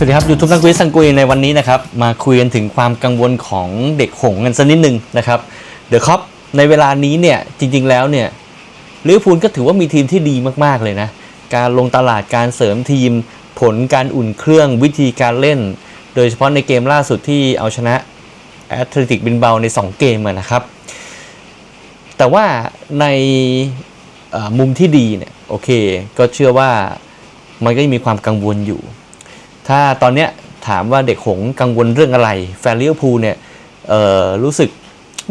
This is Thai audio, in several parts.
สวัสดีครับยูทูบนักวิสังกุยในวันนี้นะครับมาคุยกันถึงความกังวลของเด็กหงกันสักนิดหนึ่งนะครับเดอะคอปในเวลานี้เนี่ยจริงๆแล้วเนี่ยลิเวอร์พูลก็ถือว่ามีทีมที่ดีมากๆเลยนะ การลงตลาดการเสริมทีม ผลการอุ่นเครื่องวิธีการเล่น โดยเฉพาะในเกมล่าสุดที่เอาชนะแอตเลติกบินเบาใน 2 เกมนะครับ แต่ว่าในมุมที่ดีเนี่ยโอเค ก็เชื่อว่ามันก็ยังมีความกังวลอยู่ ถ้าตอนเนี้ยถามว่าเด็กหงกังวลเรื่องอะไร แฟนลิเวอร์พูลเนี่ยรู้สึก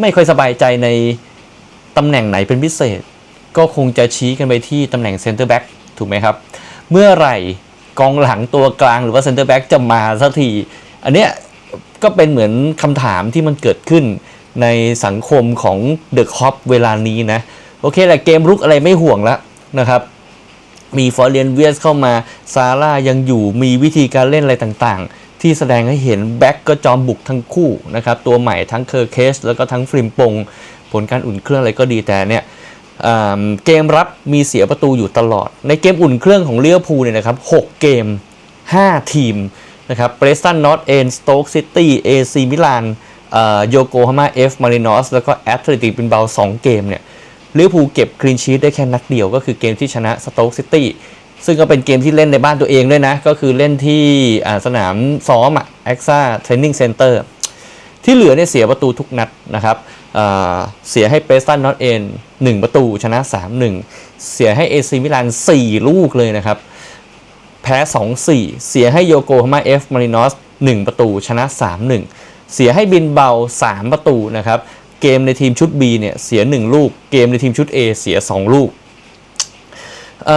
ไม่ค่อยสบายใจในตำแหน่งไหนเป็นพิเศษ ก็คงจะชี้กันไปที่ตำแหน่งเซนเตอร์แบ็กถูกไหมครับ เมื่อไหร่กองหลังตัวกลางหรือว่าเซนเตอร์แบ็กจะมาสักที อันเนี้ยก็เป็นเหมือนคำถามที่มันเกิดขึ้นในสังคมของเดอะคอปเวลานี้นะ โอเคแหละเกมรุกอะไรไม่ห่วงแล้วนะครับ มีฟอร์เรียนเวียสเข้ามาซาร่ายังอยู่มีวิธีการเล่นอะไรต่างๆ ที่แสดงให้เห็นแบ็กก็จอมบุกทั้งคู่นะครับ ตัวใหม่ทั้งเคอร์เคสแล้วก็ทั้งฟริมปง ผลการอุ่นเครื่องอะไรก็ดีแต่เนี่ยเกมรับมีเสียประตูอยู่ตลอด ในเกมอุ่นเครื่องของเลี้ยวพูเนี่ยนะครับ6เกม 5 ทีมนะครับเบรสตันนอตเอนสโต๊กซิตี้เอซีมิลานโยโกฮาม่าเอฟมารินอสแล้วก็แอตเลติกบินเบา2เกมเนี่ย ลิเวอร์พูลเก็บคลีนชีตได้แค่นัดเดียวก็คือเกมที่ชนะสโต๊กซิตี้ซึ่งก็เป็นเกมที่เล่นในบ้านตัวเองด้วยนะ ก็คือเล่นที่สนามซ้อมอะแอ็กซ่าเทรนนิ่งเซ็นเตอร์ที่เหลือเนี่ยเสียประตูทุกนัดนะครับเสียให้เปสตันนอตเอน1ประตูชนะ 3-1 เสียให้เอซีมิลาน 4 ลูกเลยนะครับ แพ้ 2-4 เสียให้โยโกฮาม่าเอฟมารินอส1ประตูชนะ 3-1 เสียให้บินเบา 3 ประตูนะครับ เกมในทีมชุด B เนี่ยเสีย 1 ลูก เกมในทีมชุด A เสีย 2 ลูกเ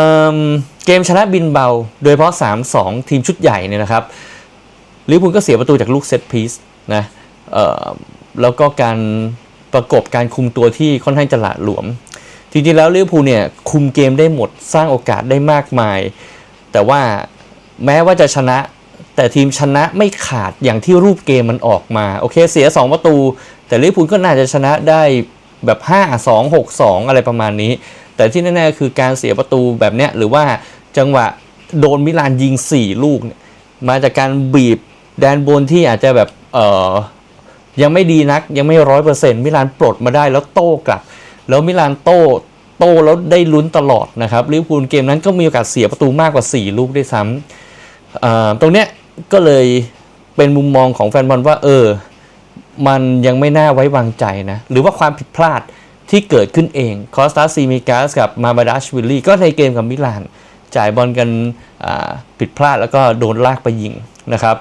เกมชนะบินเบา โดยเฉพาะ 3-2 ทีมชุดใหญ่เนี่ยนะครับลิเวอร์พูลก็เสียประตูจากลูกเซตพีซนะแล้วก็การประกบการคุมตัวที่ค่อนข้างจะหละหลวม จริงๆแล้วลิเวอร์พูลเนี่ยคุมเกมได้หมดสร้างโอกาสได้มากมาย แต่ว่าแม้ว่าจะชนะแต่ทีมชนะไม่ขาดอย่างที่รูปเกมมันออกมา โอเค เสีย 2 ประตู แต่ลิเวอร์พูลก็น่าจะชนะได้แบบ 5 2 6 2 อะไรประมาณนี้ แต่ที่แน่ๆคือการเสียประตูแบบเนี้ยหรือว่าจังหวะโดนมิลานยิง 4 ลูกเนี่ยมาจากการบีบแดนบนที่อาจจะแบบเออยังไม่ดีนักยังไม่ร้อยเปอร์เซ็นต์มิลานปลดมาได้แล้วโต้กลับ แล้วมิลานโต้โต้แล้วได้ลุ้นตลอดนะครับลิเวอร์พูลเกมนั้นก็มีโอกาสเสียประตูมากกว่า 4 ลูกด้วยซ้ำตรงเนี้ยก็เลยเป็นมุมมองของแฟนบอลว่าเออ มันยังไม่น่าไว้วางใจนะ หรือว่าความผิดพลาดที่เกิดขึ้นเองคอสตาซีมิกาสกับมาบาดัชวิลลี่ก็ในเกมกับมิลาน จ่ายบอลกันผิดพลาดแล้วก็โดนลากไปยิงนะครับ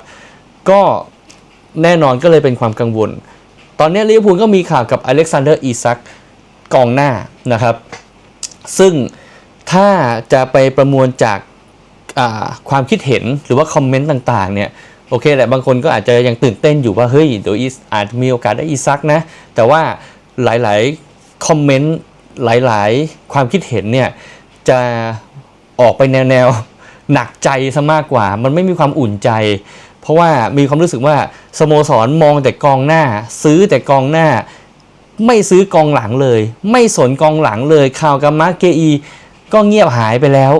ก็แน่นอนก็เลยเป็นความกังวล ตอนนี้ลิเวอร์พูลก็มีข่าวกับอเล็กซานเดอร์อีซักกองหน้านะครับ ซึ่งถ้าจะไปประมวลจากความคิดเห็นหรือว่าคอมเมนต์ต่างๆเนี่ย โอเคแหละบางคนก็อาจจะยังตื่นเต้นอยู่ว่าเฮ้ยเดี๋ยวอีสอาจมีโอกาสได้อีซักนะ แต่ว่าหลายๆคอมเมนต์หลายๆ ความคิดเห็นเนี่ยจะออกไปแนวๆหนักใจซะมากกว่า มันไม่มีความอุ่นใจ เพราะว่ามีความรู้สึกว่าสโมสรมองแต่กองหน้า ซื้อแต่กองหน้า ไม่ซื้อกองหลังเลย ไม่สนกองหลังเลยข่าวกับมาร์เกอีก็เงียบหายไปแล้ว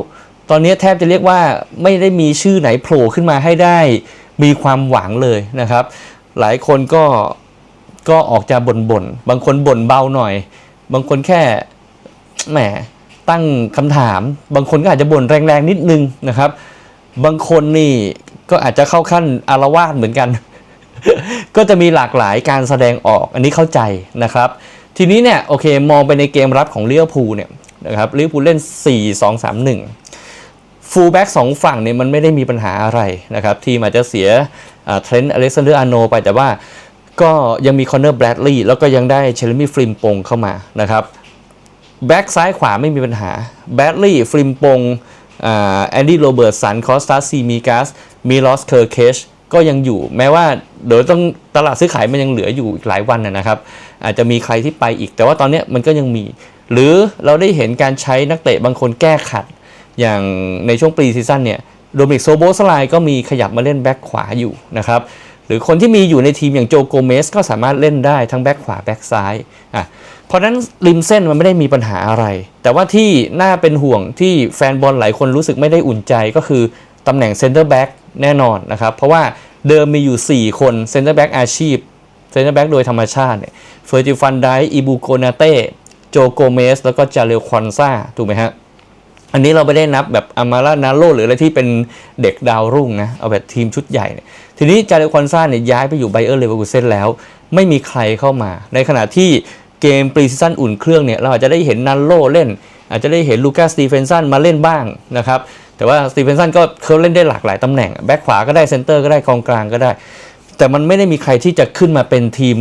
ตอนนี้แทบจะเรียกว่าไม่ได้มีชื่อไหนโผล่ขึ้นมาให้ได้ มีความหวังเลยนะครับ หลายคนก็ก็ออกจะบ่นบ่นบางคนบ่นเบาหน่อย บางคนแค่แหมตั้งคำถาม บางคนก็อาจจะบ่นแรงๆนิดนึงนะครับ บางคนนี่ก็อาจจะเข้าขั้นอารวาสเหมือนกัน ก็จะมีหลากหลายการแสดงออกอันนี้เข้าใจนะครับ ทีนี้เนี่ยโอเคมองไปในเกมรับของเลิเวพูเนี่ยนะครับเลิเวพูเล่น 4 2 3 1 ฟูลแบ็กสองฝั่งเนี่ยมันไม่ได้มีปัญหาอะไรนะครับ ทีมอาจจะเสียเทรนต์อเล็กซานเดอร์อาโนไปแต่ว่าก็ยังมีคอนเนอร์แบรดลีย์แล้วก็ยังได้เชลมี่ฟริมปงเข้ามานะครับแบ็กซ้ายขวาไม่มีปัญหาแบดลี่ฟริมปงแอนดี้โรเบิร์ตสันคอสตาซีมีกัสมิลอสเคอร์เคชก็ยังอยู่แม้ว่าเดี๋ยวต้องตลาดซื้อขายมันยังเหลืออยู่อีกหลายวันนะนะครับ อาจจะมีใครที่ไปอีก แต่ว่าตอนเนี้ยมันก็ยังมี หรือเราได้เห็นการใช้นักเตะบางคนแก้ขัด อย่างในช่วงปรีซีซั่นเนี่ยโดมิกโซโบสไลก็มีขยับมาเล่นแบ็คขวาอยู่นะครับหรือคนที่มีอยู่ในทีมอย่างโจโกเมสก็สามารถเล่นได้ทั้งแบ็คขวาแบ็คซ้ายอะเพราะนั้นริมเส้นมันไม่ได้มีปัญหาอะไร แต่ว่าที่น่าเป็นห่วงที่แฟนบอลหลายคนรู้สึกไม่ได้อุ่นใจก็คือตำแหน่งเซนเตอร์แบ็กแน่นอนนะครับ เพราะว่าเดิมมีอยู่ 4 คนเซนเตอร์แบ็กอาชีพเซนเตอร์แบ็กโดยธรรมชาติเนี่ยเฟอร์จิฟันไดอีบูโกนาเต้โจโกเมสแล้วก็จาเรลควันซาถูกไหมฮะ อันนี้เราไม่ได้นับแบบอามารานาโลหรืออะไรที่เป็นเด็กดาวรุ่งนะเอาแบบทีมชุดใหญ่เนี่ยทีนี้จาเรลควันซาเนี่ยย้ายไปอยู่ไบเออร์เลเวอร์คูเซนแล้ว ไม่มีใครเข้ามา ในขณะที่เกมปรีซีซั่นอุ่นเครื่องเนี่ยเราอาจจะได้เห็นนันโลเล่น อาจจะได้เห็นลูกัสสตีเฟนสันมาเล่นบ้างนะครับแต่ว่าสตีเฟนสันก็เขาเล่นได้หลากหลายตำแหน่งแบ็คขวาก็ได้เซนเตอร์ก็ได้กองกลางก็ได้ แต่มันไม่ได้มีใครที่จะขึ้นมาเป็นทีม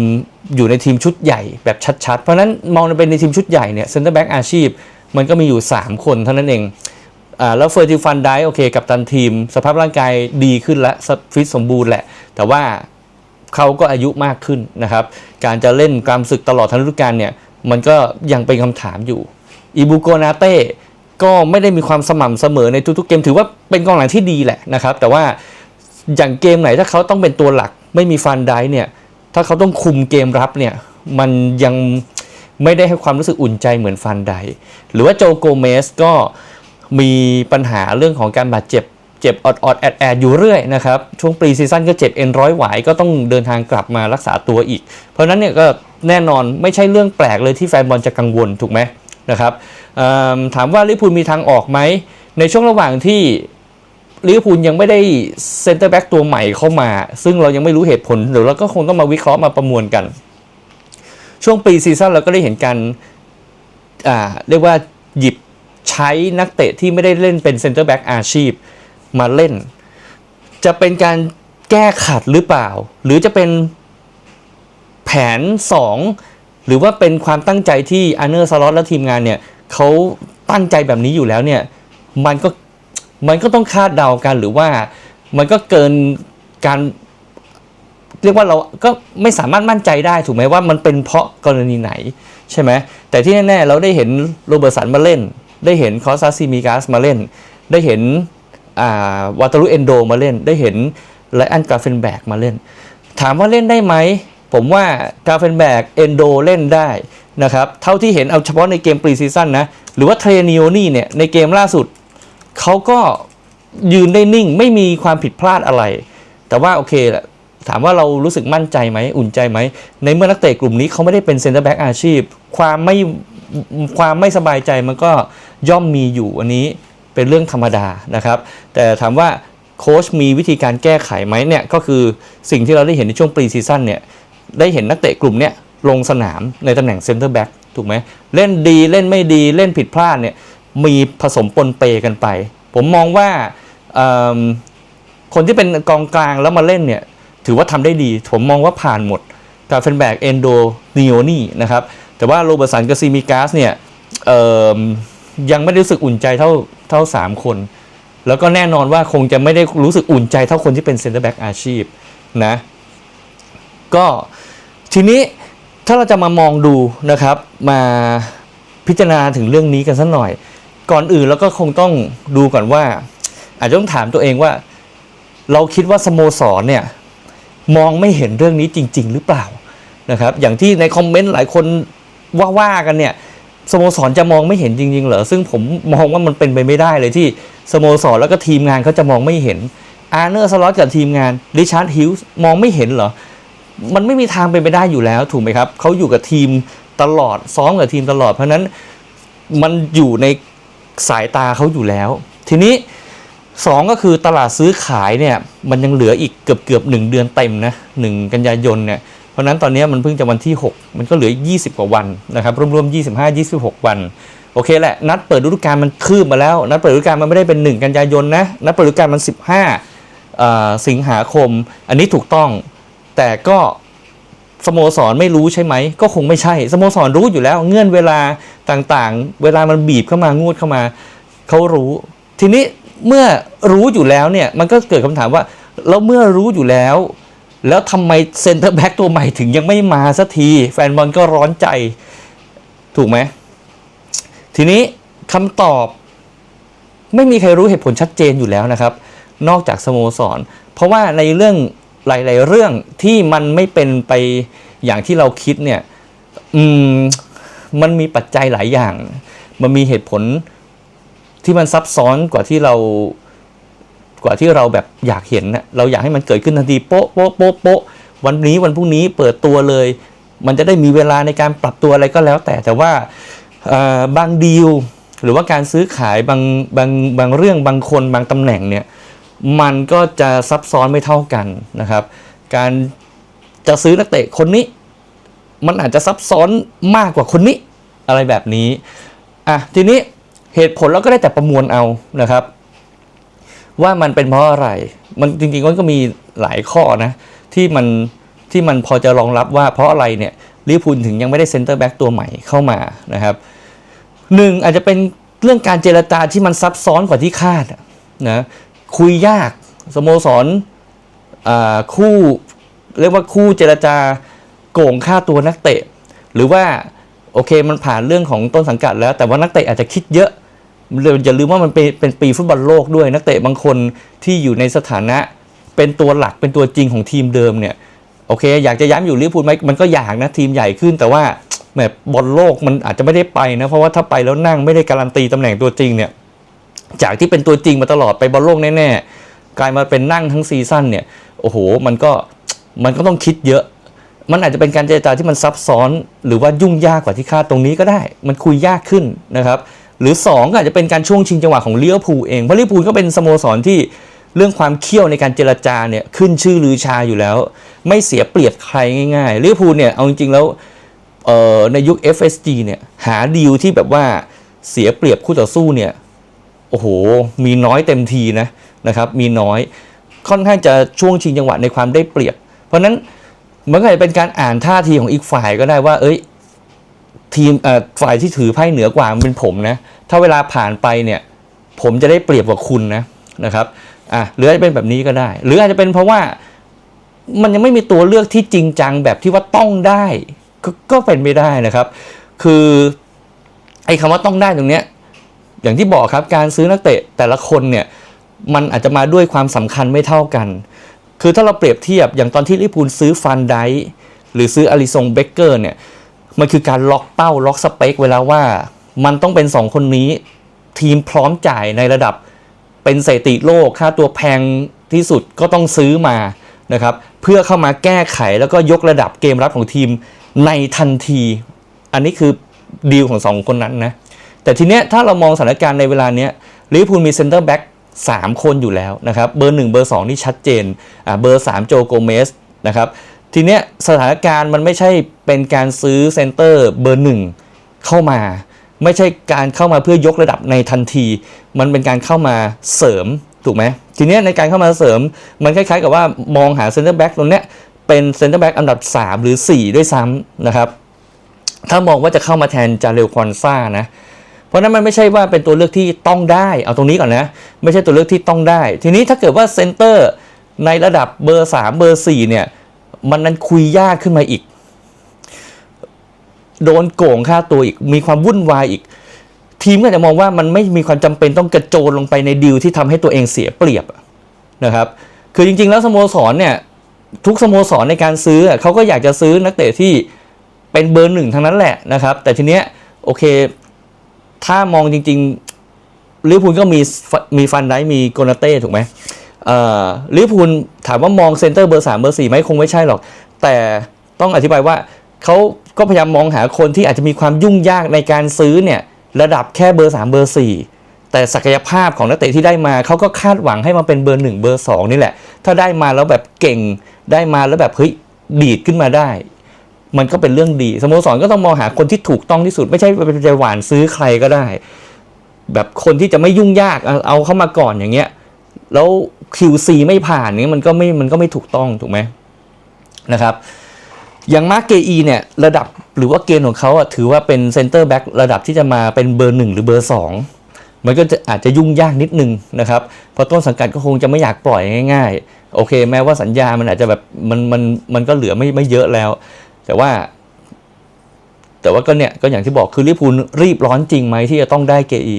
อยู่ในทีมชุดใหญ่แบบชัดๆ เพราะฉะนั้นมองเป็นในทีมชุดใหญ่เนี่ยเซนเตอร์แบ็กอาชีพ มันก็มีอยู่ 3 คนเท่านั้นเองอแล้วเฟอร์จิฟันได้โอเค กับตันทีม สภาพร่างกายดีขึ้นและฟิตสมบูรณ์แหละ แต่ว่าเขาก็อายุมากขึ้นนะครับ การจะเล่นกรามศึกตลอดทั้งฤดูกาลเนี่ย มันก็ยังเป็นคำถามอยู่อีบูโกนาเต้ก็ไม่ได้มีความสม่ำเสมอในทุกๆเกม ถือว่าเป็นกองหลังที่ดีแหละนะครับ แต่ว่าอย่างเกมไหนถ้าเขาต้องเป็นตัวหลัก ไม่มีฟันได้เนี่ย ถ้าเขาต้องคุมเกมรับเนี่ย มันยัง ไม่ได้ให้ความรู้สึกอุ่นใจเหมือนฟันไดหรือว่าโจโกเมสก็มีปัญหาเรื่องของการบาดเจ็บเจ็บออดๆแอดแอดอยู่เรื่อยนะครับ ช่วงปรีซีซั่นก็เจ็บเอ็นร้อยหวายก็ต้องเดินทางกลับมารักษาตัวอีก เพราะนั้นเนี่ยก็แน่นอนไม่ใช่เรื่องแปลกเลยที่แฟนบอลจะกังวลถูกไหมนะครับถามว่าลิพูลมีทางออกไหม ในช่วงระหว่างที่ลิเวอร์พูลยังไม่ได้เซ็นเตอร์แบ็กตัวใหม่เข้ามา ซึ่งเรายังไม่รู้เหตุผลเดี๋ยวเราก็คงต้องมาวิเคราะห์มาประมวลกัน ช่วงปีซีซั่นเราก็ได้เห็นการเรียกว่าหยิบใช้นักเตะที่ไม่ได้เล่นเป็นเซนเตอร์แบ็กอาชีพมาเล่น จะเป็นการแก้ขัดหรือเปล่า หรือจะเป็นแผน 2 หรือว่าเป็นความตั้งใจที่อาร์เนอร์สล็อตและทีมงานเนี่ยเขาตั้งใจแบบนี้อยู่แล้วเนี่ยมันก็มันก็ต้องคาดเดากันหรือว่ามันก็เกินการ เรียกว่าเราก็ไม่สามารถมั่นใจได้ถูกไหมว่ามันเป็นเพราะกรณีไหนใช่ไหมแต่ที่แน่ๆเราได้เห็นโรเบิร์ตสันมาเล่น ได้เห็นคอสซาซิมิกาสมาเล่น ได้เห็นวาตารุเอนโดมาเล่น ได้เห็นไลอันกาเฟนแบกมาเล่น ถามว่าเล่นได้ไหมผมว่ากาเฟนแบกเอนโดเล่นได้นะครับเท่าที่เห็นเอาเฉพาะในเกมปรีซีซั่นนะหรือว่าเทรนิโอนี่เนี่ยในเกมล่าสุดเขาก็ยืนได้นิ่งไม่มีความผิดพลาดอะไร แต่ว่าโอเคแหละ ถามว่าเรารู้สึกมั่นใจไหมอุ่นใจไหม ในเมื่อนักเตะกลุ่มนี้เขาไม่ได้เป็นเซ็นเตอร์แบ็กอาชีพ ความไม่ความไม่สบายใจมันก็ย่อมมีอยู่อันนี้เป็นเรื่องธรรมดานะครับ แต่ถามว่าโค้ชมีวิธีการแก้ไขไหมเนี่ยก็คือสิ่งที่เราได้เห็นในช่วงปรีซีซั่นเนี่ยได้เห็นนักเตะกลุ่มเนี้ยลงสนามในตำแหน่งเซ็นเตอร์แบ็กถูกไหมเล่นดีเล่นไม่ดีเล่นผิดพลาดเนี่ยมีผสมปนเปกันไป ผมมองว่าคนที่เป็นกองกลางแล้วมาเล่นเนี่ย ถือว่าทำได้ดี ผมมองว่าผ่านหมดกาเฟนแบกเอนโดนิโอนี่นะครับ แต่ว่าโรเบิร์ตสันกับซีมิกาสเนี่ยยังไม่ได้รู้สึกอุ่นใจเท่าเท่า 3 คน แล้วก็แน่นอนว่าคงจะไม่ได้รู้สึกอุ่นใจเท่าคนที่เป็นเซนเตอร์แบ็กอาชีพนะก็ทีนี้ถ้าเราจะมามองดูนะครับ มาพิจารณาถึงเรื่องนี้กันสักหน่อย ก่อนอื่นเราก็คงต้องดูก่อนว่า อาจจะต้องถามตัวเองว่า เราคิดว่าสโมสรเนี่ย มองไม่เห็นเรื่องนี้จริง ๆ หรือเปล่านะครับอย่างที่ในคอมเมนต์หลายคนว่าว่ากันเนี่ยสโมสรจะมองไม่เห็นจริง ๆ เหรอซึ่งผมมองว่ามันเป็นไปไม่ได้เลยที่สโมสรแล้วก็ทีมงานเขาจะมองไม่เห็นอาร์เนอร์สล็อตกับทีมงานริชาร์ดฮิลส์มองไม่เห็นเหรอ มันไม่มีทางเป็นไปได้อยู่แล้วถูกไหมครับเขาอยู่กับทีมตลอดซ้อมกับทีมตลอด เพราะฉะนั้นมันอยู่ในสายตาเขาอยู่แล้ว ทีนี้ สองก็คือตลาดซื้อขายเนี่ยมันยังเหลืออีกเกือบเกือบหนึ่งเดือนเต็มนะหนึ่งกันยายนเนี่ยเพราะนั้นตอนนี้มันเพิ่งจะวันที่ 6 มันก็เหลือ 20 กว่าวันนะครับรวมๆ25 26 วันโอเคแหละนัดเปิดฤดูกาลมันคืบมาแล้ว นัดเปิดฤดูกาลมันไม่ได้เป็น 1 กันยายนนะนัดเปิดฤดูกาลมัน 15อ่าสิงหาคม อันนี้ถูกต้อง แต่ก็สโมสรไม่รู้ใช่ไหม ก็คงไม่ใช่สโมสรรู้อยู่แล้ว เงื่อนเวลาต่างๆ เวลามันบีบเข้ามางวดเข้ามาเขารู้ ทีนี้ เมื่อรู้อยู่แล้วเนี่ยมันก็เกิดคำถามว่าแล้วเมื่อรู้อยู่แล้ว แล้วทำไมเซ็นเตอร์แบ็กตัวใหม่ถึงยังไม่มาสักที แฟนบอลก็ร้อนใจถูกไหมทีนี้คำตอบ ไม่มีใครรู้เหตุผลชัดเจนอยู่แล้วนะครับ นอกจากสโมสร เพราะว่าในเรื่องหลาย ๆ เรื่องที่มันไม่เป็นไปอย่างที่เราคิดเนี่ย อืม มันมีปัจจัยหลายอย่าง มันมีเหตุผล ที่มันซับซ้อนกว่าที่เรากว่าที่เราแบบอยากเห็นนะเราอยากให้มันเกิดขึ้นทันทีโป๊ะโป๊ะโป๊ะโป๊ะวันนี้วันพรุ่งนี้เปิดตัวเลย มันจะได้มีเวลาในการปรับตัวอะไรก็แล้ว แต่แต่ว่าบางดีลหรือว่าการซื้อขายบางบางบางเรื่องบางคนบางตำแหน่งเนี่ยมันก็จะซับซ้อนไม่เท่ากันนะครับ การจะซื้อนักเตะคนนี้ มันอาจจะซับซ้อนมากกว่าคนนี้อะไรแบบนี้อะทีนี้ เหตุผลเราก็ได้แต่ประมวลเอานะครับ ว่ามันเป็นเพราะอะไร มันจริงๆมันก็มีหลายข้อนะที่มันที่มันพอจะรองรับว่าเพราะอะไรเนี่ยลิเวอร์พูลถึงยังไม่ได้เซ็นเตอร์แบ็กตัวใหม่เข้ามานะครับหนึ่งอาจจะเป็นเรื่องการเจรจาที่มันซับซ้อนกว่าที่คาดนะคุยยากสโมสรคู่เรียกว่าคู่เจรจาโกงค่าตัวนักเตะ หรือว่าโอเคมันผ่านเรื่องของต้นสังกัดแล้ว แต่ว่านักเตะอาจจะคิดเยอะ อย่าลืมว่ามันเป็นเป็นปีฟุตบอลโลกด้วย นักเตะบางคนที่อยู่ในสถานะเป็นตัวหลักเป็นตัวจริงของทีมเดิมเนี่ยโอเค อยากจะย้ำอยู่ลิเวอร์พูลไหมมันก็อยากนะทีมใหญ่ขึ้น แต่ว่าแหมบอลโลกมันอาจจะไม่ได้ไปนะเพราะว่าถ้าไปแล้วนั่งไม่ได้การันตีตำแหน่งตัวจริงเนี่ยจากที่เป็นตัวจริงมาตลอดไปบอลโลกแน่ๆกลายมาเป็นนั่งทั้งซีซั่นเนี่ยโอ้โหมันก็มันก็ต้องคิดเยอะ มันอาจจะเป็นการเจรจาที่มันซับซ้อน หรือว่ายุ่งยากกว่าที่คาดตรงนี้ก็ได้ มันคุยยากขึ้นนะครับ หรือ 2 ก็อาจจะเป็นการช่วงชิงจังหวะของเลิเวอร์พูเองเพราะลิเวอร์พูลก็เป็นสโมสรที่เรื่องความเขี้ยวในการเจรจาเนี่ยขึ้นชื่อลือชาอยู่แล้ว ไม่เสียเปรียบใครง่ายๆเลิเวอร์พูเนี่ยเอาจริงๆแล้วในยุค FSG เนี่ยหาดีลที่แบบว่าเสียเปรียบคู่ต่อสู้เนี่ยโอ้โหมีน้อยเต็มทีนะนะครับมีน้อยค่อนข้างจะช่วงชิงจังหวะในความได้เปรียบ เพราะนั้นมันก็อาจจะเป็นการอ่านท่าทีของอีกฝ่ายก็ได้ว่า เอ้ย ทีมฝ่ายที่ถือไพ่เหนือกว่ามันเป็นผมนะ ถ้าเวลาผ่านไปเนี่ยผมจะได้เปรียบกว่าคุณนะนะครับอะหรืออาจจะเป็นแบบนี้ก็ได้ หรืออาจจะเป็นเพราะว่ามันยังไม่มีตัวเลือกที่จริงจังแบบที่ว่าต้องได้กก็เป็นไม่ได้นะครับ คือไอ้คำว่าต้องได้ตรงเนี้ยอย่างที่บอกครับการซื้อนักเตะแต่ละคนเนี่ยมันอาจจะมาด้วยความสำคัญไม่เท่ากัน คือถ้าเราเปรียบเทียบอย่างตอนที่ลิเวอร์พูลซื้อฟันไดหรือซื้ออาริซงเบเกอร์เนี่ย มันคือการล็อกเป้าล็อกสเปคไว้แล้วว่า มันต้องเป็น 2 คนนี้ ทีมพร้อมจ่ายในระดับเป็นสถิติโลกค่าตัวแพงที่สุดก็ต้องซื้อมานะครับเพื่อเข้ามาแก้ไขแล้วก็ยกระดับเกมรับของทีมในทันที อันนี้คือดีลของสองคนนั้นนะแต่ทีเนี้ยถ้าเรามองสถานการณ์ในเวลาเนี้ยลิเวอร์พูลมีเซนเตอร์แบ็กสามคนอยู่แล้วนะครับเบอร์1เบอร์2นี่ชัดเจนอ่าเบอร์3โจโกเมสนะครับทีเนี้ยสถานการณ์มันไม่ใช่ เป็นการซื้อเซนเตอร์เบอร์1เข้ามา ไม่ใช่การเข้ามาเพื่อยกระดับในทันที มันเป็นการเข้ามาเสริมถูกไหมทีนี้ในการเข้ามาเสริมมันคล้ายๆ กับว่ามองหาเซนเตอร์แบ็กตรงเนี้ยเป็นเซนเตอร์แบ็กอันดับ 3 หรือ 4 ด้วยซ้ำนะครับ ถ้ามองว่าจะเข้ามาแทนจาเรลควอนซ่านะเพราะนั้นมันไม่ใช่ว่าเป็นตัวเลือกที่ต้องได้เอาตรงนี้ก่อนนะ ไม่ใช่ตัวเลือกที่ต้องได้ ทีนี้ถ้าเกิดว่าเซนเตอร์ในระดับเบอร์ 3 เบอร์ 4 เนี่ย มันนั้นคุยยากขึ้นมาอีก โดนโกงค่าตัวอีก มีความวุ่นวายอีก ทีมก็จะมองว่ามันไม่มีความจำเป็นต้องกระโจนลงไปในดีลที่ทำให้ตัวเองเสียเปรียบนะครับ คือจริง ๆ แล้วสโมสรเนี่ยทุกสโมสรในการซื้อเขาก็อยากจะซื้อนักเตะที่เป็นเบอร์หนึ่งทั้งนั้นแหละนะครับ แต่ทีเนี้ยโอเค ถ้ามองจริงๆลิเวอร์พูลก็มีมีฟันได้มีโกนาเต้ถูกไหมลิเวอร์พูลถามว่ามองเซนเตอร์เบอร์สามเบอร์สี่ไหมคงไม่ใช่หรอก แต่ต้องอธิบายว่าเขา ก็พยายามมองหาคนที่อาจจะมีความยุ่งยากในการซื้อเนี่ยระดับแค่เบอร์สามเบอร์สี่แต่ศักยภาพของนักเตะที่ได้มาเขาก็คาดหวังให้มาเป็นเบอร์หนึ่งเบอร์สองนี่แหละ ถ้าได้มาแล้วแบบเก่งได้มาแล้วแบบเฮ้ยดีดขึ้นมาได้ มันก็เป็นเรื่องดีสโมสรก็ต้องมองหาคนที่ถูกต้องที่สุด ไม่ใช่ไปใจหวานซื้อใครก็ได้ แบบคนที่จะไม่ยุ่งยากเอาเอาเข้ามาก่อนอย่างเงี้ยแล้ว QC ไม่ผ่านเนี้ยมันก็ไม่มันก็ไม่ถูกต้องถูกไหมนะครับ อย่างมาร์เกอีเนี่ยระดับหรือว่าเกณฑ์ของเขาอะถือว่าเป็นเซนเตอร์แบ็กระดับที่จะมาเป็นเบอร์หนึ่งหรือเบอร์สองมันก็จะอาจจะยุ่งยากนิดนึงนะครับเพราะต้นสังกัดก็คงจะไม่อยากปล่อยง่ายๆ โอเค แม้ว่าสัญญามันอาจจะแบบมันมันมันก็เหลือไม่ไม่เยอะแล้ว แต่ว่า แต่ว่าก็เนี่ยก็อย่างที่บอกคือลิเวอร์พูลรีบร้อนจริงไหมที่จะต้องได้เกอี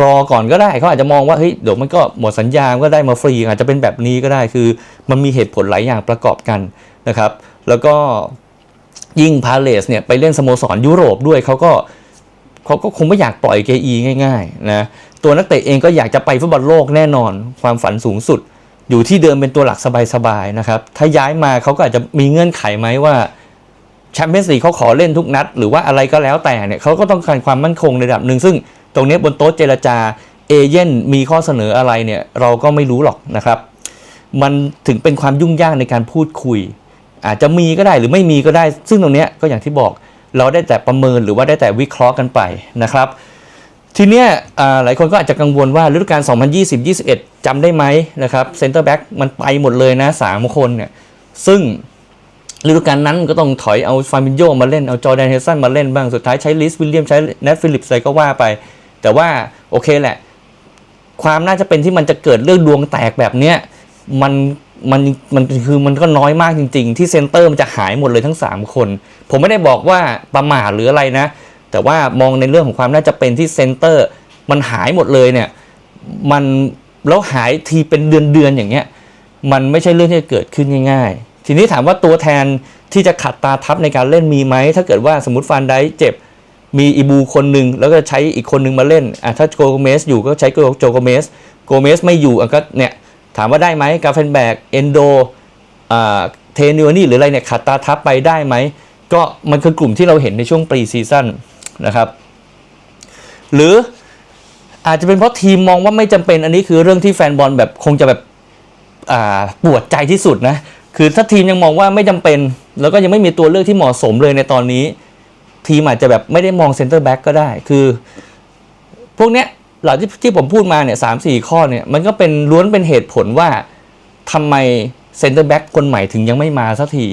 รอก่อนก็ได้เขาอาจจะมองว่าเฮ้ยเดี๋ยวมันก็หมดสัญญาก็ได้มาฟรีอาจจะเป็นแบบนี้ก็ได้คือ มันมีเหตุผลหลายอย่างประกอบกันนะครับ แล้วก็ยิ่งพาเลสเนี่ยไปเล่นสโมสรยุโรปด้วยเขาก็เขาก็คงไม่อยากปล่อยเกอีง่ายๆนะตัวนักเตะเองก็อยากจะไปฟุตบอลโลกแน่นอน ความฝันสูงสุด อยู่ที่เดิมเป็นตัวหลักสบายๆนะครับ ถ้าย้ายมาเขาก็อาจจะมีเงื่อนไขไหมว่าแชมเปี้ยนส์ลีกเขาขอเล่นทุกนัด หรือว่าอะไรก็แล้วแต่เนี่ยเขาก็ต้องการความมั่นคงในระดับหนึ่งซึ่งตรงนี้บนโต๊ะเจรจาเอเย่นมีข้อเสนออะไรเนี่ยเราก็ไม่รู้หรอกนะครับ มันถึงเป็นความยุ่งยากในการพูดคุย อาจจะมีก็ได้หรือไม่มีก็ได้ ซึ่งตรงนี้ก็อย่างที่บอกเราได้แต่ประเมินหรือว่าได้แต่วิเคราะห์กันไปนะครับ ทีเนี้ยหลายคนก็อาจจะกังวลว่าฤดูกาล 2020-21จำได้ไหมนะครับเซนเตอร์แบ็กมันไปหมดเลยนะสามคนเนี่ยซึ่งฤดูกาลนั้นก็ต้องถอยเอาฟาร์มินโยมาเล่น เอาจอร์แดนเฮสันมาเล่นบ้าง สุดท้ายใช้ลิสวิลเลียมใช้เนทฟิลิปส์อะไรก็ว่าไป แต่ว่าโอเคแหละ ความน่าจะเป็นที่มันจะเกิดเรื่องดวงแตกแบบเนี้ยมัน มันมันคือมันก็น้อยมากจริง ๆ ที่เซนเตอร์มันจะหายหมดเลยทั้ง 3 คน ผมไม่ได้บอกว่าประมาทหรืออะไรนะ แต่ว่ามองในเรื่องของความน่าจะเป็นที่เซนเตอร์ มันหายหมดเลยเนี่ยมันแล้วหายทีเป็นเดือนๆอย่างเงี้ยมันไม่ใช่เรื่องที่จะเกิดขึ้นง่าย ๆ ทีนี้ถามว่าตัวแทนที่จะขัดตาทับในการเล่นมีไหม ถ้าเกิดว่าสมมติฟานไดค์เจ็บมีอีบูคนหนึ่งแล้วก็ใช้อีกคนหนึ่งมาเล่นอะถ้าโกเมสอยู่ก็ใช้โจโกเมสโกเมสไม่อยู่ก็เนี่ย ถามว่าได้ไหมกาเฟนแบกเอนโดเทนิวนี่หรืออะไรเนี่ยขัดตาทับไปได้ไหม ก็มันคือกลุ่มที่เราเห็นในช่วงปรีซีซั่นนะครับ หรืออาจจะเป็นเพราะทีมมองว่าไม่จำเป็นอันนี้คือเรื่องที่แฟนบอลแบบคงจะแบบปวดใจที่สุดนะคือถ้าทีมยังมองว่าไม่จำเป็น แล้วก็ยังไม่มีตัวเลือกที่เหมาะสมเลยในตอนนี้ ทีมอาจจะแบบไม่ได้มองเซนเตอร์แบ็กก็ได้ คือ พวกเนี้ย หล่าที่ที่ผมพูดมาเนี่ยสามสี่ข้อเนี่ยมันก็เป็นล้วนเป็นเหตุผลว่าทำไมเซนเตอร์แบ็กคนใหม่ถึงยังไม่มาสักที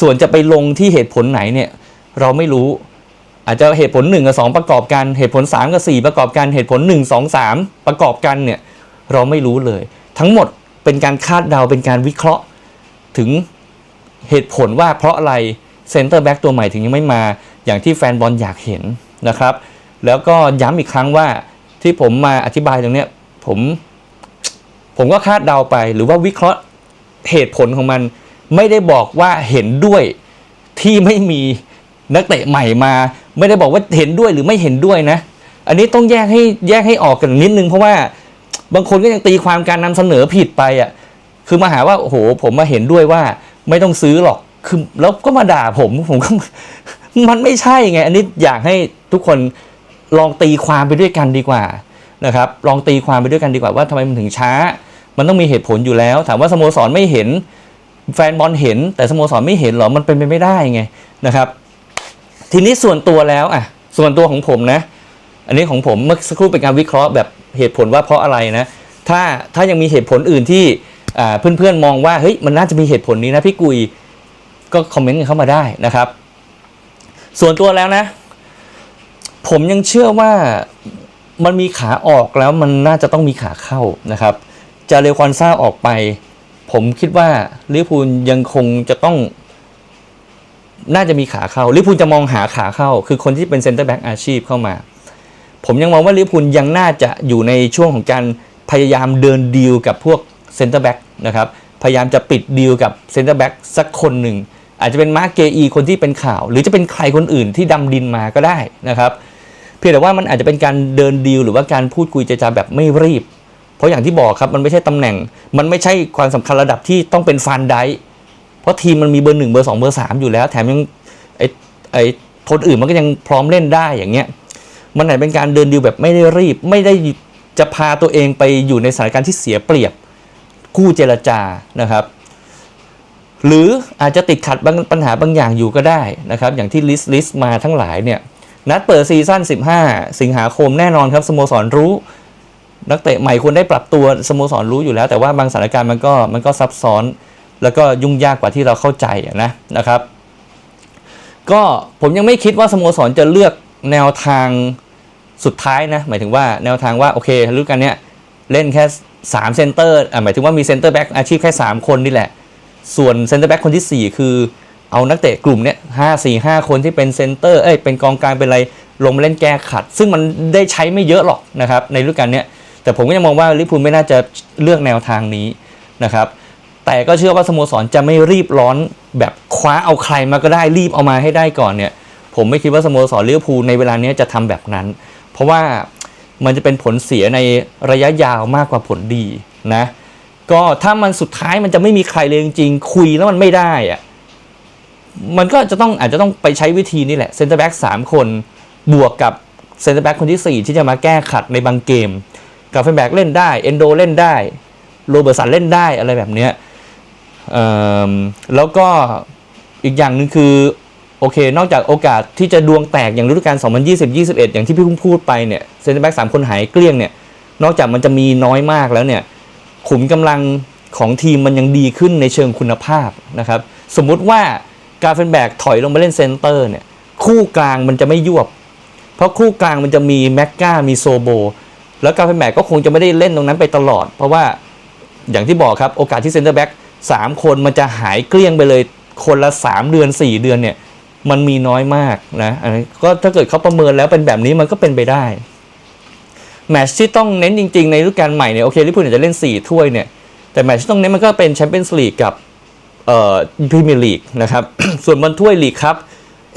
ส่วนจะไปลงที่เหตุผลไหนเนี่ยเราไม่รู้ อาจจะเหตุผล 1 กับ 2 ประกอบกันเหตุผล 3 กับ 4 ประกอบกันเหตุผล 1 2 3 ประกอบกันเนี่ยเราไม่รู้เลย ทั้งหมดเป็นการคาดเดาเป็นการวิเคราะห์ถึงเหตุผลว่าเพราะอะไรเซนเตอร์แบ็กตัวใหม่ถึงยังไม่มาอย่างที่แฟนบอลอยากเห็นนะครับ แล้วก็ย้ำอีกครั้งว่า ที่ผมมาอธิบายตรงเนี้ยผมผมก็คาดเดาไป หรือว่าวิเคราะห์เหตุผลของมัน ไม่ได้บอกว่าเห็นด้วยที่ไม่มีนักเตะใหม่มา ไม่ได้บอกว่าเห็นด้วยหรือไม่เห็นด้วยนะ อันนี้ต้องแยกให้แยกให้ออกกันนิดนึงเพราะว่าบางคนก็ยังตีความการนำเสนอผิดไปอะคือมาหาว่าโอ้โหผมมาเห็นด้วยว่าไม่ต้องซื้อหรอกคือแล้วก็มาด่าผมผมก็มันไม่ใช่ไง อันนี้อยากให้ทุกคน ลองตีความไปด้วยกันดีกว่านะครับลองตีความไปด้วยกันดีกว่าว่าทำไมมันถึงช้า มันต้องมีเหตุผลอยู่แล้ว ถามว่าสโมสรไม่เห็น แฟนบอลเห็น แต่สโมสรไม่เห็นเหรอมันเป็นไปไม่ได้ไงนะครับ ทีนี้ส่วนตัวแล้วอะส่วนตัวของผมนะ อันนี้ของผมเมื่อสักครู่เป็นการวิเคราะห์แบบเหตุผลว่าเพราะอะไรนะถ้าถ้ายังมีเหตุผลอื่นที่อ่าเพื่อนๆมองว่าเฮ้ยมันน่าจะมีเหตุผลนี้นะพี่กุยก็คอมเมนต์กันเข้ามาได้นะครับ ส่วนตัวแล้วนะ ผมยังเชื่อว่ามันมีขาออกแล้วมันน่าจะต้องมีขาเข้านะครับจะเรควอนซ่าออกไป ผมคิดว่าลิพูลยังคงจะต้อง น่าจะมีขาเข้าลิพูลจะมองหาขาเข้า คือคนที่เป็นเซนเตอร์แบ็กอาชีพเข้ามา ผมยังมองว่าลิพูลยังน่าจะอยู่ในช่วงของการพยายามเดินดีลกับพวกเซนเตอร์แบ็กนะครับพยายามจะปิดดีลกับเซนเตอร์แบ็กสักคนหนึ่ง อาจจะเป็นมาร์กเกอีคนที่เป็นข่าว หรือจะเป็นใครคนอื่นที่ดำดินมาก็ได้นะครับเพียงแต่ว่ามันอาจจะเป็นการเดินดีลหรือว่าการพูดคุยเจรจาแบบไม่รีบ เพราะอย่างที่บอกครับมันไม่ใช่ตำแหน่ง มันไม่ใช่ความสำคัญระดับที่ต้องเป็นฟันไดเพราะทีมมันมีเบอร์หนึ่งเบอร์สองเบอร์สามอยู่แล้ว แถมยังไอ้ไอ้คนอื่นมันก็ยังพร้อมเล่นได้อย่างเงี้ยมันอาจเป็นการเดินดีลแบบไม่ได้รีบ ไม่ได้จะพาตัวเองไปอยู่ในสถานการณ์ที่เสียเปรียบคู่เจรจานะครับ หรืออาจจะติดขัดบางปัญหาบางอย่างอยู่ก็ได้นะครับ อย่างที่ลิสต์ลิสต์มาทั้งหลายเนี่ย นัดเปิดซีซั่น 15 สิงหาคมแน่นอนครับสโมสรรู้ นักเตะใหม่ควรได้ปรับตัวสโมสรรู้อยู่แล้ว แต่ว่าบางสถานการณ์มันก็มันก็ซับซ้อน แล้วก็ยุ่งยากกว่าที่เราเข้าใจนะนะครับ ก็ผมยังไม่คิดว่าสโมสรจะเลือกแนวทางสุดท้ายนะหมายถึงว่าแนวทางว่าโอเคฤดูกาลเนี้ยเล่นแค่3เซนเตอร์อะหมายถึงว่ามีเซนเตอร์แบ็กอาชีพแค่ 3 คนนี่แหละ ส่วนเซนเตอร์แบ็กคนที่ 4 คือ เอานักเตะกลุ่มเนี้ยห้าสี่ห้าคนที่เป็นเซนเตอร์ เอ้ย เป็นกองกลาง เป็นอะไร ลงมาเล่นแก้ขัด ซึ่งมันได้ใช้ไม่เยอะหรอกนะครับ ในฤดูกาลเนี้ย แต่ผมก็ยังมองว่าลิพูลไม่น่าจะเลือกแนวทางนี้นะครับ แต่ก็เชื่อว่าสโมสรจะไม่รีบร้อนแบบคว้าเอาใครมาก็ได้รีบเอามาให้ได้ก่อนเนี่ย ผมไม่คิดว่าสโมสรลิเวอร์พูลในเวลานี้จะทำแบบนั้น เพราะว่ามันจะเป็นผลเสียในระยะยาวมากกว่าผลดีนะ ก็ถ้ามันสุดท้ายมันจะไม่มีใครเลยจริงๆคุยแล้วมันไม่ได้อะ มันก็จะต้องอาจจะต้องไปใช้วิธีนี้แหละเซนเตอร์แบ็กสามคนบวกกับเซนเตอร์แบ็กคนที่ 4 ที่จะมาแก้ขัดในบางเกมกาเฟนแบ็กเล่นได้เอนโดเล่นได้โรเบิร์ตสันเล่นได้อะไรแบบเนี้ยแล้วก็อีกอย่างหนึ่งคือโอเค นอกจากโอกาสที่จะดวงแตกอย่างฤดูกาล 2020-21 อย่างที่พี่พิ่งพูดไปเนี่ยเซนเตอร์แบ็กสามคนหายเกลี้ยงเนี่ย นอกจากมันจะมีน้อยมากแล้วเนี่ย ขุมกำลังของทีมมันยังดีขึ้นในเชิงคุณภาพนะครับ สมมุติว่า การเฟนแบกถอยลงมาเล่นเซนเตอร์เนี่ยคู่กลางมันจะไม่ยวบ เพราะคู่กลางมันจะมีแม็กกามีโซโบ แล้วการเฟนแบกก็คงจะไม่ได้เล่นตรงนั้นไปตลอด เพราะว่าอย่างที่บอกครับโอกาสที่เซนเตอร์แบ็กสามคนมันจะหายเกลี้ยงไปเลยคนละ 3 เดือน 4 เดือนเนี่ยมันมีน้อยมากนะอันนี้ก็ถ้าเกิดเขาประเมินแล้วเป็นแบบนี้มันก็เป็นไปได้แมตช์ที่ต้องเน้นจริง ๆ ในฤดูกาลใหม่เนี่ยโอเคลิเวอร์พูลจะเล่น 4 ถ้วยเนี่ยแต่แมตช์ที่ต้องเน้นมันก็เป็นแชมเปี้ยนส์ลีกกับ พรีเมียร์ลีกนะครับ ส่วนบนถ้วยลีกครับ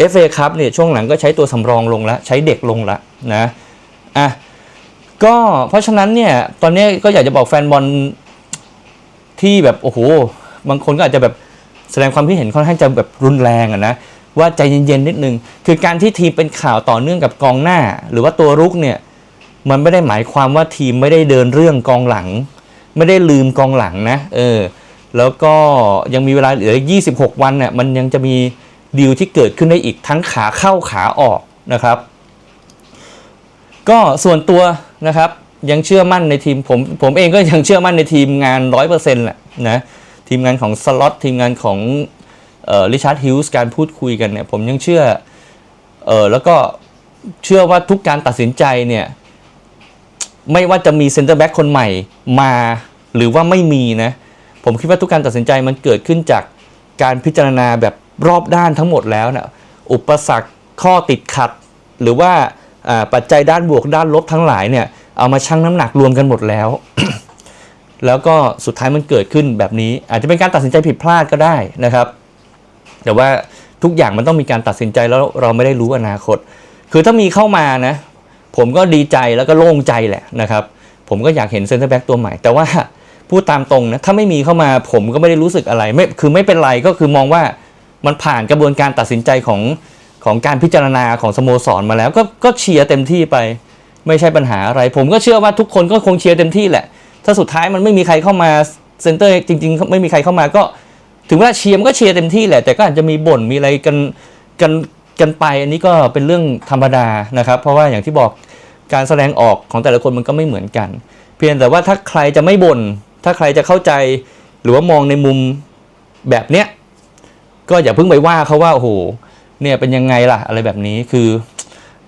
FA ครับเนี่ยช่วงหลังก็ใช้ตัวสำรองลงแล้วใช้เด็กลงแล้วนะอะก็เพราะฉะนั้นเนี่ยตอนนี้ก็อยากจะบอกแฟนบอลที่แบบโอ้โหบางคนก็อาจจะแบบแสดงความคิดเห็นค่อนข้างจะแบบรุนแรงอะนะว่าใจเย็นๆนิดนึง คือการที่ทีมเป็นข่าวต่อเนื่องกับกองหน้า หรือว่าตัวรุกเนี่ยมันไม่ได้หมายความว่าทีมไม่ได้เดินเรื่องกองหลัง ไม่ได้ลืมกองหลังนะเออ แล้วก็ยังมีเวลาเหลือ 26 วันเนี่ยมันยังจะมีดีลที่เกิดขึ้นได้อีกทั้งขาเข้าขาออกนะครับ ก็ส่วนตัวนะครับยังเชื่อมั่นในทีมผมผมเองก็ยังเชื่อมั่นในทีมงาน 100%แหละนะทีมงานของสล็อตทีมงานของริชาร์ดฮิลส์การพูดคุยกันเนี่ยผมยังเชื่อเออแล้วก็เชื่อว่าทุกการตัดสินใจเนี่ยไม่ว่าจะมีเซ็นเตอร์แบ็กคนใหม่มาหรือว่าไม่มีนะ ผมคิดว่าทุกการตัดสินใจมันเกิดขึ้นจากการพิจารณาแบบรอบด้านทั้งหมดแล้วนะอุปสรรคข้อติดขัด หรือว่าปัจจัยด้านบวกด้านลบทั้งหลายเนี่ยเอามาชั่งน้ำหนักรวมกันหมดแล้ว แล้วก็สุดท้ายมันเกิดขึ้นแบบนี้ อาจจะเป็นการตัดสินใจผิดพลาดก็ได้นะครับ แต่ว่าทุกอย่างมันต้องมีการตัดสินใจแล้วเราไม่ได้รู้อนาคต คือถ้ามีเข้ามานะ ผมก็ดีใจแล้วก็โล่งใจแหละนะครับ ผมก็อยากเห็นเซ็นเตอร์แบ็กตัวใหม่ แต่ว่า พูดตามตรงนะถ้าไม่มีเข้ามาผมก็ไม่ได้รู้สึกอะไรไม่คือไม่เป็นไรก็คือมองว่ามันผ่านกระบวนการตัดสินใจของของการพิจารณาของสโมสรมาแล้ว ก็ก็เชียร์เต็มที่ไป ไม่ใช่ปัญหาอะไร ผมก็เชื่อว่าทุกคนก็คงเชียร์เต็มที่แหละ ถ้าสุดท้ายมันไม่มีใครเข้ามาเซนเตอร์จริง ๆ ไม่มีใครเข้ามาก็ ถึงเวลาเชียร์มันก็เชียร์เต็มที่แหละแต่ก็อาจจะมีบ่นมีอะไรกันกันกันไป อันนี้ก็เป็นเรื่องธรรมดานะครับ เพราะว่าอย่างที่บอกการแสดงออกของแต่ละคนมันก็ไม่เหมือนกัน เพียงแต่ว่าถ้าใครจะไม่บ่น ถ้าใครจะเข้าใจหรือว่ามองในมุมแบบเนี้ยก็อย่าเพิ่งไปว่าเขาว่าโอ้โหเนี่ยเป็นยังไงล่ะอะไรแบบนี้คือ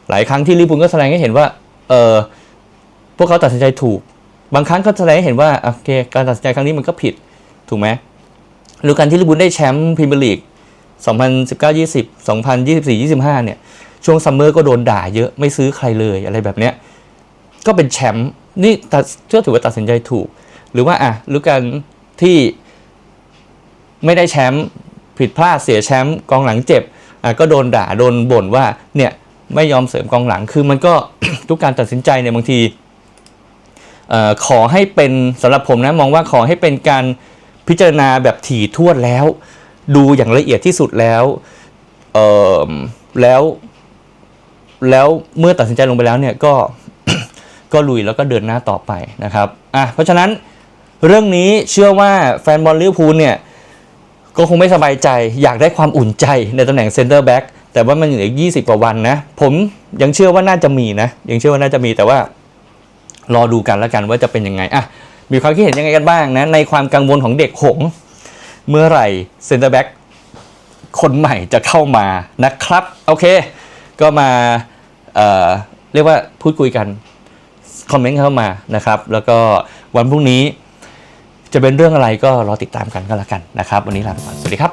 หลายครั้งที่ลิเวอร์พูลก็แสดงให้เห็นว่าเออพวกเขาตัดสินใจถูก บางครั้งเขาแสดงให้เห็นว่าโอเคการตัดสินใจครั้งนี้มันก็ผิดถูกไหมหรือการที่ลิเวอร์พูลได้แชมป์พรีเมียร์ลีก2019-20 2024-25 เนี่ย ช่วงซัมเมอร์ก็โดนด่าเยอะไม่ซื้อใครเลยอะไรแบบเนี้ยก็เป็นแชมป์นี่ตัดเชื่อถือว่าตัดสินใจถูก หรือว่าอะหรือการที่ไม่ได้แชมป์ผิดพลาดเสียแชมป์กองหลังเจ็บอะก็โดนด่าโดนบ่นว่าเนี่ยไม่ยอมเสริมกองหลังคือมันก็ ทุกการตัดสินใจเนี่ยบางทีออขอให้เป็นสำหรับผมนะมองว่าขอให้เป็นการพิจารณาแบบถี่ถ้วนแล้ว ดูอย่างละเอียดที่สุดแล้วแล้ว แล้วเมื่อตัดสินใจลงไปแล้วเนี่ยก็ก็ลุยแล้วก็เดินหน้าต่อไปนะครับอะเพราะฉะนั้น เรื่องนี้เชื่อว่าแฟนบอลลิเวอร์พูลเนี่ยก็คงไม่สบายใจอยากได้ความอุ่นใจในตำแหน่งเซนเตอร์แบ็กแต่ว่ามันเหลือ20กว่าวันนะ ผมยังเชื่อว่าน่าจะมีนะ ยังเชื่อว่าน่าจะมีแต่ว่ารอดูกันแล้วกันว่าจะเป็นยังไงอะมีความคิดเห็นยังไงกันบ้างนะ ในความกังวลของเด็กหง เมื่อไหร่เซนเตอร์แบ็กคนใหม่จะเข้ามานะครับ โอเค ก็มาเเรียกว่าพูดคุยกัน คอมเมนต์เข้ามานะครับ แล้วก็วันพรุ่งนี้ จะเป็นเรื่องอะไรก็รอติดตามกันก็แล้วกันนะครับ วันนี้ลาไปก่อน สวัสดีครับ